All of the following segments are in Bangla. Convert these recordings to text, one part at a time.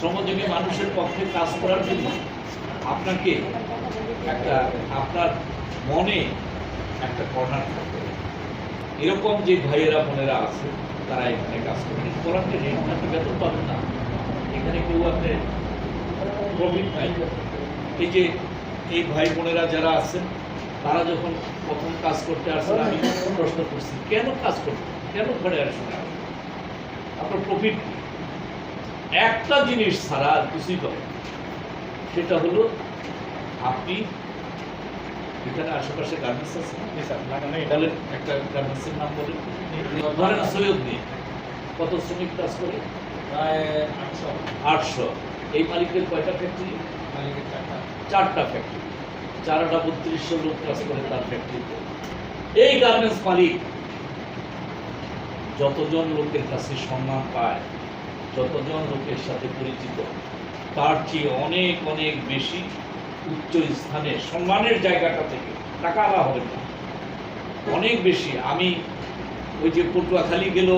শ্রমজীবী মানুষের পক্ষে কাজ করার জন্য আপনাকে একটা আপনার মনে একটা কর্নার থাকবে এরকম যে ভাইয়েরা, বোনেরা আছে, তারা এখানে কাজ করে কিন্তু বলার যে রেট আপনি বেতন পাবেন না। এখানে কেউ আপনি প্রফিট পাই এই যে এই ভাই, বোনেরা যারা আছেন, তারা যখন প্রথম কাজ করতে আসেন, আমি প্রশ্ন করছি, কেন কাজ করতে কেন ঘরে আসেন? আপনার প্রফিট একটা জিনিস ছাড়া আর কিছুই পাবেন সেটা হলো আপনি এখানে আশেপাশে গার্মেন্টস আছে বলেন একটা গার্মেন্টসের নাম বলেন। ধরেন সৈয়দ নিয়ে কত শ্রমিক কাজ করে? আটশো। এই মালিকের কয়টা ফ্যাক্টরি চারটা। ফ্যাক্টরি চারটা বত্রিশশো লোক কাজ করে তার ফ্যাক্টরিতে এই গার্মেন্টস মালিক যতজন লোকের কাছে সম্মান পায় যতজন লোকের সাথে পরিচিত, তার চেয়ে অনেক অনেক বেশি উচ্চ স্থানে, সম্মানের জায়গাটা থেকে টাকা আলা হবে না। অনেক বেশি। আমি ওই যে পটুয়াখালী গেল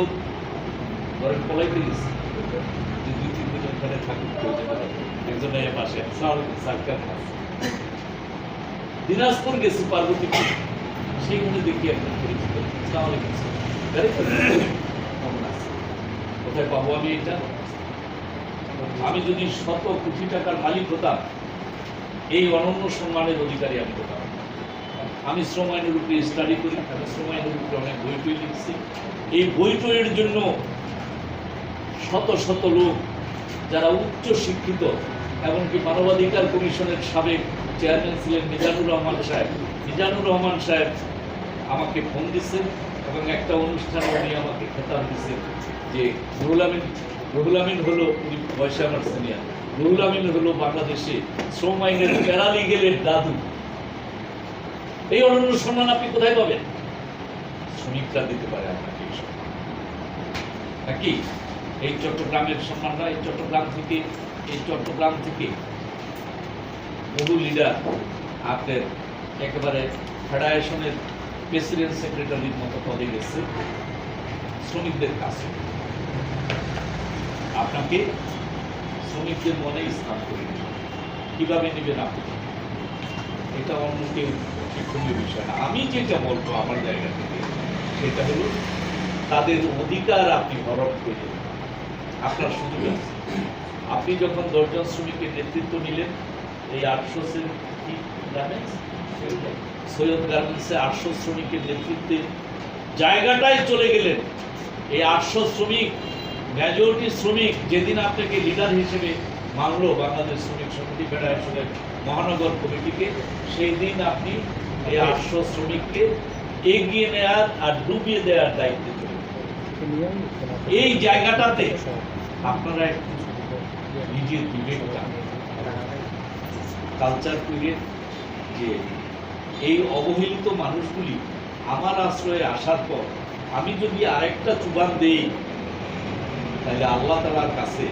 ধরেন পলাইতে দুই, তিন দিন ওখানে থাকুক একজন পাশে সার্কার দিনাজপুর গেছি পার্বতীপুর। সেইখানে দেখি একটা পরিচিত। সালাম কোথায় পাবো আমি এটা? আমি যদি শত কোটি টাকার মালিক হতাম, এই অনন্য সম্মানের অধিকারী আমি হতাম। আমি শ্রম আইনের উপরে স্টাডি করি, আমি শ্রম আইনের উপরে অনেক বই টই লিখছি। এই বই টইয়ের জন্য শত শত লোক, যারা উচ্চ শিক্ষিত এমনকি মানবাধিকার কমিশনের সাবেক চেয়ারম্যান ছিলেন মিজানুর রহমান সাহেব, মিজানুর রহমান সাহেব আমাকে ফোন দিচ্ছেন। এবং একটা অনুষ্ঠানে উনি আমাকে খেতাব দিচ্ছেন যে রুহুল আমিন রুহুল আমিন হলো উনি বয়সে আমার সিনিয়র রুহুল আমিন হলো বাংলাদেশে শ্রম আইনের প্যারালিগেলের দাদু। এই অনন্য সম্মান আপনি কোথায় পাবেন? শ্রমিকরা দিতে পারে আপনাকে এই সম্মান। নাকি? এই চট্টগ্রামের সম্মানটা এই চট্টগ্রাম থেকে, এই চট্টগ্রাম থেকে বহু লিডার আপনার একেবারে ফেডারেশনের প্রেসিডেন্ট সেক্রেটারির মতো পদে গেছে। শ্রমিকদের কাছে। আপনাকে শ্রমিকদের মনে স্থান করে দিবে কীভাবে নেবেন আপনি? এটা অন্য কেউ শিক্ষণীয় বিষয় না। আমি যেটা বলব আমার জায়গা থেকে, সেটা হলো তাদের অধিকার আপনি হরণ করে আপনার সুযোগ আছে। আপনি যখন দশজন শ্রমিকের নেতৃত্ব নিলেন, এই আটশো কি? গার্মেন্টস সৈয়দ গার্মেন্টসে আটশো শ্রমিকের নেতৃত্বে জায়গাটায় চলে গেলেন। এই আটশো শ্রমিক মেজরিটি শ্রমিক যেদিন আপনাকে লিডার হিসেবে মানলো বাংলাদেশ শ্রমিক সমিতি ফেডারেশনের মহানগর কমিটিকে, সেই দিন আপনি এই আটশো শ্রমিককে এগিয়ে নেওয়ার আর ডুবিয়ে দেওয়ার দায়িত্বে এই জায়গাটাতে আপনারা নিজের বিবেকটা কালচার করে যে এই অবহেলিত মানুষগুলি আমার আশ্রয়ে আসার পর আমি যদি আরেকটা চুবান দেই, তাহলে আল্লাহ তালার কাছে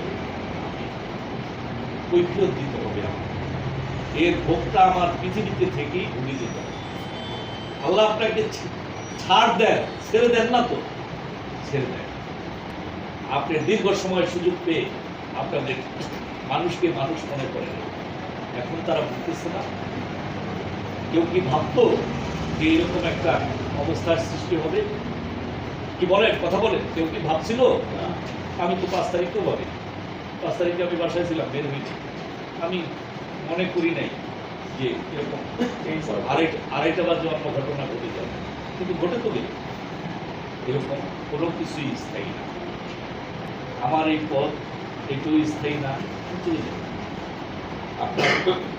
কৈফিয়ত দিতে হবে আমার। এর ভোগটা আমার পৃথিবীতে থেকেই ভুলে যেতে হবে। আল্লাহ আপনাকে ছাড় দেন, ছেড়ে দেন না তো? ছেড়ে দেন। আপনি দীর্ঘ সময় সুযোগ পেয়ে আপনাদের মানুষকে মানুষ মনে করেন এখন তারা বুঝতেছে না কেউ কি ভাবতো যে এরকম একটা অবস্থার সৃষ্টি হবে? কি বলেন? কথা বলেন। কেউ কি ভাবছিল? আমি তো পাঁচ তারিখও ভাবি পাঁচ তারিখে আমি বাসায় ছিলাম বের হয়েছি আমি মনে করি নাই যে এরকম আড়াইটা আড়াইটা বাজে অন্য ঘটনা ঘটে যাবে। কিন্তু ঘটে তো গেল। এরকম কোনো কিছুই স্থায়ী না। আমার এই পথ এটুকু স্থায়ী না চলে যাবে আপনার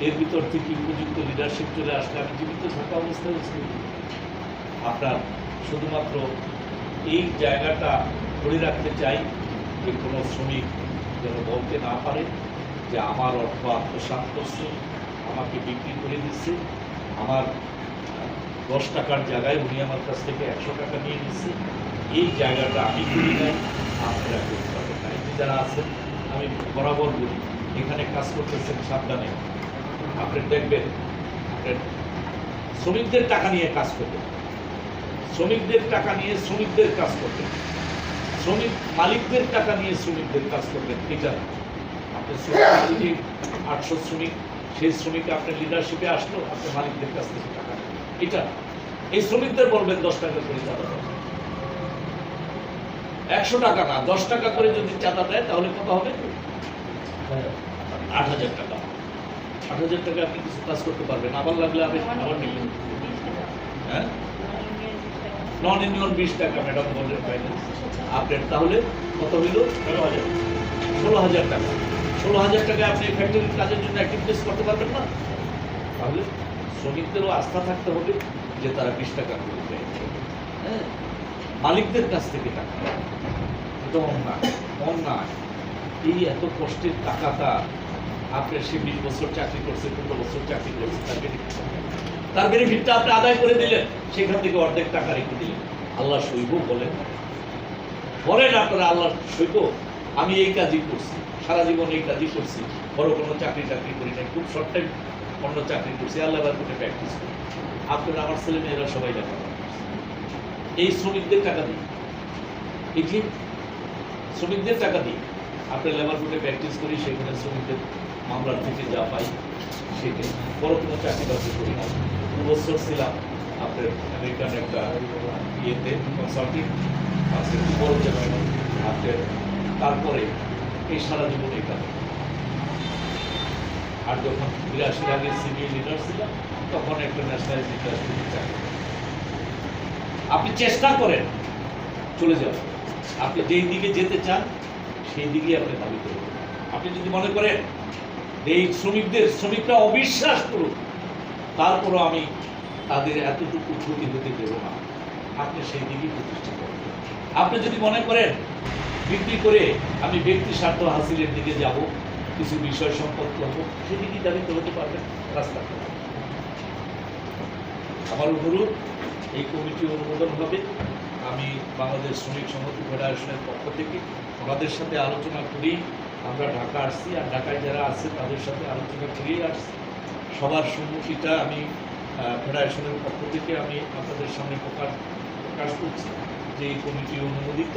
এর ভিতর থেকে উপযুক্ত লিডারশিপ চলে আসলে আমি জীবিত থাকা অবস্থায় আপনার শুধুমাত্র এই জায়গাটা ধরে রাখতে চাই যে কোনো শ্রমিক যেন বলতে না পারে যে আমার অর্থ আত্মসাৎ করছে, আমাকে বিক্রি করে দিচ্ছে, আমার দশ টাকার জায়গায় উনি আমার কাছ থেকে একশো টাকা নিয়ে নিচ্ছে। এই জায়গাটা আমি করি নাই, আপনারা করতে পারবেন যারা আছেন, আমি বরাবর বলি। এখানে কাজ করতেছেন সাবধানে। আপনি দেখবেন শ্রমিকদের টাকা নিয়ে কাজ করবেন। শ্রমিকদের টাকা নিয়ে শ্রমিকদের কাজ করবেন। শ্রমিক মালিকদের টাকা নিয়ে শ্রমিকদের কাজ করবেন এটা আপনি যদি আটশো শ্রমিক, সেই শ্রমিক আপনার লিডারশিপে আসলো, আপনি মালিকদের কাছ থেকে টাকা এটা এই শ্রমিকদের বলবেন, দশ টাকা করে চাঁদা দেয় একশো টাকা না, দশ টাকা করে যদি চাঁদা দেয়, তাহলে কত হবে? আট হাজার টাকা। আট হাজার টাকা আপনি কিছু কাজ করতে পারবেন। আবার লাগলে আপনি আবার নেবেন হ্যাঁ? নন ইউনিয়ন বিশ টাকা ম্যাডাম বললেন ফাইন্যান্স আপনার তাহলে কত হইল? ষোলো হাজার। ষোলো হাজার টাকা। ষোলো হাজার টাকা আপনি ফ্যাক্টরির কাজের জন্য অ্যাক্টিভিটিস করতে পারবেন না। তাহলে শ্রমিকদেরও আস্থা থাকতে হবে যে তারা বিশ টাকা করে হ্যাঁ? মালিকদের কাছ থেকে টাকা। এটা অন্যায়। অন্যায়। এই এত কষ্টের টাকাটা আপনার সে বিশ বছর চাকরি করছে, পনেরো বছর চাকরি করছে, তার হবে। তার বেনিফিটটা আপনি আদায় করে দিলেন, সেখান থেকে অর্ধেক টাকা রেখে দিলেন। আল্লাহ সইব বলেন। বলেন আপনারা আল্লাহ সইব আমি এই কাজই করছি, সারা জীবন এই কাজই করছি, বড় কোনো চাকরি টাকরি করি নাই, খুব শর্ট টাইম অন্য চাকরি করছি, আল্লাহ করে প্র্যাকটিস করি? আপনারা আমার ছেলে মেয়েরা সবাই লেখাপড়া এই শ্রমিকদের টাকা দিই এই শ্রমিকদের টাকা দিই আপনি লেবার কোর্টে প্র্যাকটিস করি, সেখানে শ্রমিকদের মামলার থেকে যা পাই, সেটা। বড় কোনো চাকরি বাকরি করি না। দু বছর ছিলাম আপনার আমেরিকান একটা ইয়েতে কনসালটিং আছে, বড় জায়গায়। আপনার তারপরে এই সারা জীবন কাজ। আর যখন বিরাশির আগে সিনিয়র লিডার ছিলাম, তখন একটা ন্যাশনাল ইন্ডাস্ট্রিতে চাকরি করি। আপনি চেষ্টা করেন, চলে যাবেন আপনি যেই দিকে যেতে চান সেই দিকে আপনি দাবি করবেন আপনি যদি মনে করেন এই শ্রমিকদের, শ্রমিকরা অবিশ্বাস করুক, তারপরও আমি তাদের এতটুকু ক্ষতি হতে দেব না। আপনি সেই দিকেই প্রতিষ্ঠা করবেন আপনি যদি মনে করেন বিক্রি করে আমি ব্যক্তি স্বার্থ হাসিলের দিকে যাব, কিছু বিষয় সম্পর্ক হব সেদিকেই দাবি করতে পারবেন, রাস্তা আমার অনুরোধ, এই কমিটি অনুমোদন হবে। আমি বাংলাদেশ শ্রমিক সংহতি ফেডারেশনের পক্ষ থেকে ওনাদের সাথে আলোচনা করেই আমরা ঢাকা আসছি, আর ঢাকায় যারা আছে তাদের সাথে আলোচনা করেই আসছি। সবার সম্মুখীটা আমি ফেডারেশনের পক্ষ থেকে আমি আপনাদের সামনে প্রকাশ প্রকাশ করছি যে এই কমিটি অনুমোদিত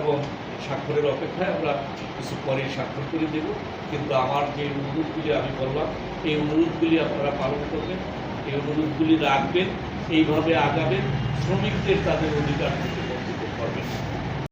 এবং স্বাক্ষরের অপেক্ষায় আমরা কিছু পরে স্বাক্ষর করে দেব। কিন্তু আমার যে অনুরোধগুলি আমি বললাম, এই অনুরোধগুলি আপনারা পালন করবেন, এই অনুরোধগুলি রাখবেন। এইভাবে আগাবেন শ্রমিকদের তাদের অধিকার থেকে।